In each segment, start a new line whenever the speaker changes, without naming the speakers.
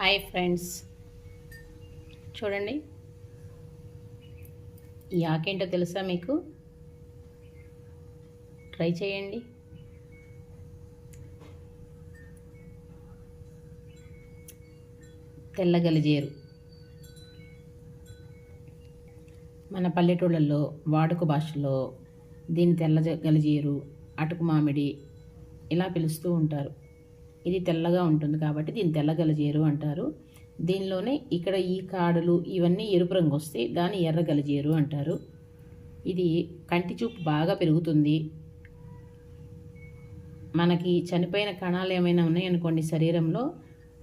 Hi friends. చూడండి. ఈ ఆకేంటో తెలుసా మీకు? ట్రై చేయండి. తెల్ల గలిజేరు మన పల్లెటూళ్ళల్లో వాడుక భాషలో దీని తెల్ల గలిజేరు అటుకు మామిడి ఇలా పిలుస్తూ ఉంటారు. ఇది తెల్లగా ఉంటుంది కాబట్టి దీన్ని తెల్లగలజేరు అంటారు. దీనిలోనే ఇక్కడ ఈ కాడలు ఇవన్నీ ఎరుపు రంగు వస్తే దాన్ని ఎర్రగలజేరు అంటారు. ఇది కంటి చూపు బాగా పెరుగుతుంది. మనకి చనిపోయిన కణాలు ఏమైనా ఉన్నాయనుకోండి శరీరంలో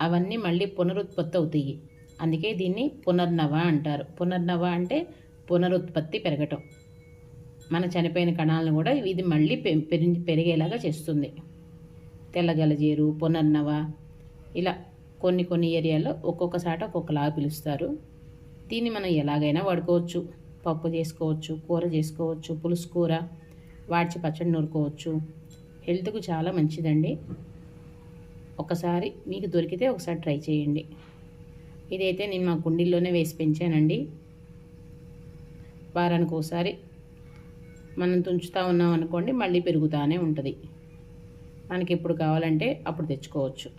అవన్నీ మళ్ళీ పునరుత్పత్తి అవుతాయి. అందుకే దీన్ని పునర్నవ అంటారు. పునర్నవ అంటే పునరుత్పత్తి పెరగటం. మన చనిపోయిన కణాలను కూడా ఇది మళ్ళీ పె- పెరిగేలాగా చేస్తుంది. తెల్లగలజేరు పునర్నవ ఇలా కొన్ని కొన్ని ఏరియాలో ఒక్కొక్క సాట ఒక్కొక్కలాగా పిలుస్తారు. దీన్ని మనం ఎలాగైనా వాడుకోవచ్చు. పప్పు చేసుకోవచ్చు కూర చేసుకోవచ్చు పులుసు కూర వాడిచి పచ్చడి నూరుకోవచ్చు. హెల్త్కు చాలా మంచిదండి. ఒకసారి మీకు దొరికితే ఒకసారి ట్రై చేయండి. ఇదైతే నేను మా కుండీల్లోనే వేసి పెంచానండి. వారానికి ఒకసారి మనం తుంచుతూ ఉన్నాం అనుకోండి మళ్ళీ పెరుగుతూనే ఉంటుంది. మనకి ఇప్పుడు కావాలంటే అప్పుడు తెచ్చుకోవచ్చు.